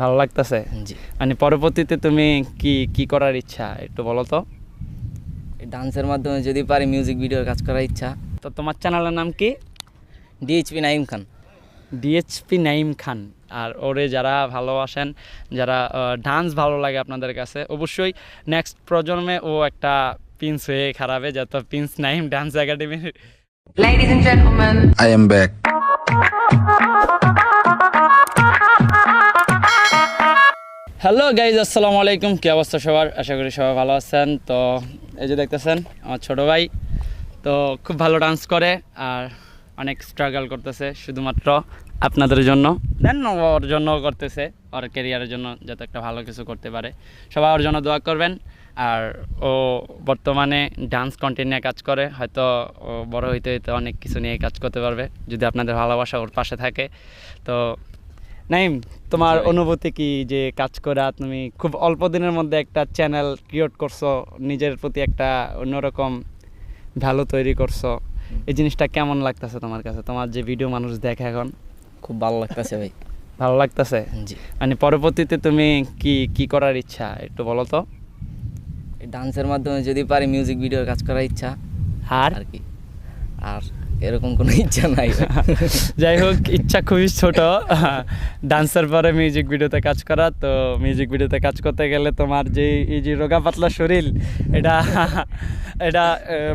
ভালো লাগতেছে। জি। মানে পরবর্তীতে তুমি কি কি করার ইচ্ছা একটু বলো তো? এই ডান্সের মাধ্যমে যদি পারি মিউজিক ভিডিওর কাজ করার ইচ্ছা। তো তোমার চ্যানেলের নাম কি? ডিএইচপি নাইম খান ডিএইচপি নাইম খান আর ওরে যারা ভালোবাসেন যারা ডান্স ভালো লাগে আপনাদের কাছে অবশ্যই নেক্সট প্রজন্মে ও একটা পিন্স হয়ে খারাপে যত পিন্স নাইম ডান্স একাডেমির Ladies and gentlemen, I am back. Hello guys, আসসালামু আলাইকুম। কী অবস্থা সবার? আশা করি সবাই ভালো আছেন। তো এই যে দেখতেছেন, আমার ছোট ভাই, তো খুব ভালো ডান্স করে আর অনেক স্ট্রাগল করতেছে, শুধুমাত্র আপনাদের জন্য, দেন ওর জন্য করতেছে, ওর ক্যারিয়ারের জন্য যাতে একটা ভালো কিছু করতে পারে। সবাই ওর জন্য দোয়া করবেন। আর ও বর্তমানে ডান্স কন্টেন্ট নিয়ে কাজ করে, হয়তো ও বড় হইতে হইতে অনেক কিছু নিয়ে কাজ করতে পারবে, যদি আপনাদের ভালোবাসা ওর পাশে থাকে। তো নাইম তোমার অনুভূতি কি যে কাজ করা তুমি খুব অল্প দিনের মধ্যে একটা চ্যানেল ক্রিয়েট করছ নিজের প্রতি একটা অন্যরকম ভ্যালু তৈরি করছ? এই জিনিসটা কেমন লাগতেছে তোমার কাছে? তোমার যে ভিডিও মানুষ দেখে এখন? খুব ভালো লাগতেছে ভাই। ভালো লাগতেছে? জি। মানে পরবর্তীতে তুমি কি কি করার ইচ্ছা? একটু বলো তো। এই ডান্সের মাধ্যমে যদি পারি মিউজিক ভিডিওর কাজ করার ইচ্ছা। আর? আর কি। আর এরকম কোনো ইচ্ছা নাই। যাই হোক, ইচ্ছা খুবই ছোট। ডান্সার পরে মিউজিক ভিডিওতে কাজ করা, তো মিউজিক ভিডিওতে কাজ করতে গেলে তোমার যে এই যে রোগা পাতলা শরীর, এটা এটা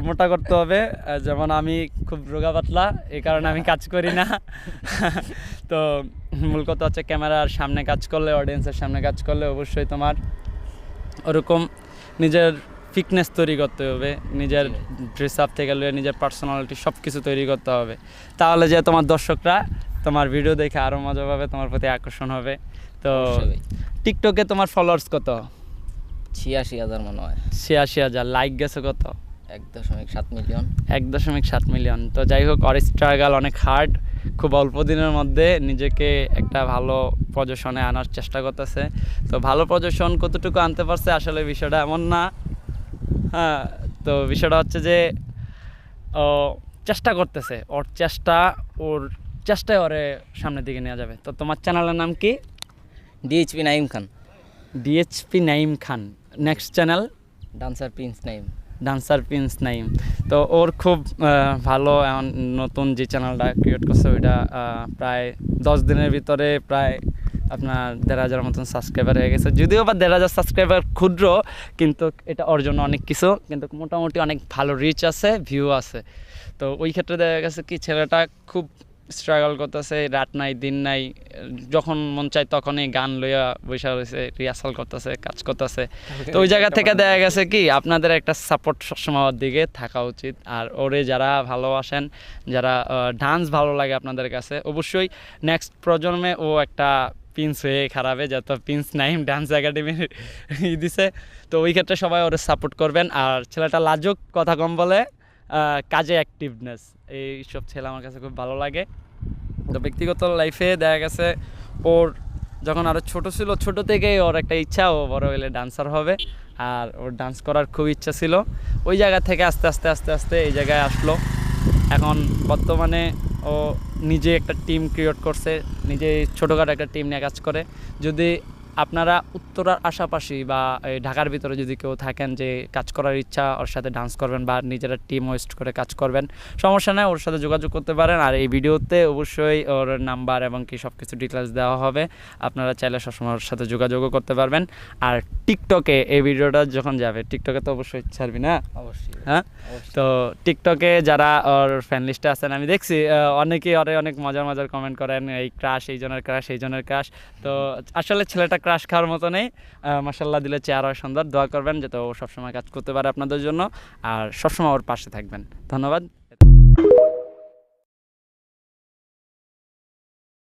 মোটা করতে হবে। যেমন আমি খুব রোগা পাতলা এই কারণে আমি কাজ করি না। তো মূল কথা হচ্ছে ক্যামেরার সামনে কাজ করলে অডিয়েন্সের সামনে কাজ করলে অবশ্যই তোমার ওরকম নিজের ফিটনেস তৈরি করতে হবে নিজের ড্রেস আপ থেকে লয়ে নিজের পার্সোনালিটি সব কিছু তৈরি করতে হবে। তাহলে যে তোমার দর্শকরা তোমার ভিডিও দেখে আরও মজা পাবে তোমার প্রতি আকর্ষণ হবে। তো টিকটকে তোমার ফলোয়ার্স কত? ছিয়াশি হাজার মনে হয়। ছিয়াশি হাজার। লাইক গেছে কত? এক দশমিক সাত মিলিয়ন এক দশমিক সাত মিলিয়ন তো যাই হোক অর স্ট্রাগল অনেক হার্ড খুব অল্প দিনের মধ্যে নিজেকে একটা ভালো পজিশনে আনার চেষ্টা করতেছে। তো ভালো পজিশন কতটুকু আনতে পারছে আসলে বিষয়টা এমন না। হ্যাঁ তো বিষয়টা হচ্ছে যে ও চেষ্টা করতেছে। ওর চেষ্টা ওর চেষ্টায় ওরে সামনের দিকে নেওয়া যাবে। তো তোমার চ্যানেলের নাম কি? DHP Naim Khan DHP Naim Khan next channel dancer prince Naim dancer prince Naim তো ওর খুব ভালো এমন নতুন যে চ্যানেলটা ক্রিয়েট করছে ওইটা প্রায় দশ দিনের ভিতরে প্রায় আপনার দেড় হাজার মতন সাবস্ক্রাইবার হয়ে গেছে। যদিও বা দেড় হাজার সাবস্ক্রাইবার ক্ষুদ্র কিন্তু এটা ওর জন্য অনেক কিছু কিন্তু মোটামুটি অনেক ভালো রিচ আছে ভিউ আছে। তো ওই ক্ষেত্রে দেখা গেছে কি ছেলেটা খুব স্ট্রাগল করতেছে রাত নাই দিন নাই যখন মন চায় তখনই গান লইয়া বৈশা রয়েছে রিহার্সাল করতেছে কাজ করতেছে। তো ওই জায়গা থেকে দেখা গেছে কি আপনাদের একটা সাপোর্ট সবসময় দিকে থাকা উচিত। আর ওরে যারা ভালোবাসেন যারা ডান্স ভালো লাগে আপনাদের কাছে অবশ্যই নেক্সট প্রজন্মে ও একটা পিন্স হয়ে খারাপে যত পিন্স নাইম ডান্স একাডেমির ই দিছে। তো ওই ক্ষেত্রে সবাই ওরে সাপোর্ট করবেন। আর ছেলেটা লাজুক, কথা কম বলে কাজে অ্যাক্টিভনেস এই সব ছেলে আমার কাছে খুব ভালো লাগে। তো ব্যক্তিগত লাইফে দেখা গেছে, ওর যখন আরও ছোট ছিল, ছোট থেকেই ওর একটা ইচ্ছা, ও বড় হলে ডান্সার হবে। আর ওর ডান্স করার খুব ইচ্ছা ছিল। ওই জায়গা থেকে আস্তে আস্তে আস্তে আস্তে এই জায়গায় আসলো। এখন বর্তমানে ও নিজে একটা টিম ক্রিয়েট করছে নিজে ছোটোখাটো একটা টিম নিয়ে কাজ করে। যদি আপনারা উত্তরার আশাপাশি বা এই ঢাকার ভিতরে যদি কেউ থাকেন যে কাজ করার ইচ্ছা ওর সাথে ডান্স করবেন বা নিজেরা টিম ওয়েস্ট করে কাজ করবেন সমস্যা নেই ওর সাথে যোগাযোগ করতে পারেন। আর এই ভিডিওতে অবশ্যই ওর নাম্বার এবং কি সব কিছু ডিটেলস দেওয়া হবে। আপনারা চাইলে সবসময় ওর সাথে যোগাযোগও করতে পারবেন। আর টিকটকে এই ভিডিওটা যখন যাবে টিকটকে তো অবশ্যই ছাড়বি না? অবশ্যই। হ্যাঁ? তো টিকটকে যারা ওর ফ্যান লিস্টে আছেন আমি দেখছি অনেকেই ওরে অনেক মজার মজার কমেন্ট করেন এই ক্রাশ এই জনের ক্রাশ এই জনের ক্রাশ তো আসলে ছেলেটা ক্রাশ খাওয়ার মতো নেই। মাসাল্লাহ দিলে হয় সুন্দর। দোয়া করবেন যাতে ও সবসময় কাজ করতে পারে আপনাদের জন্য। আর সবসময় ওর পাশে থাকবেন। ধন্যবাদ।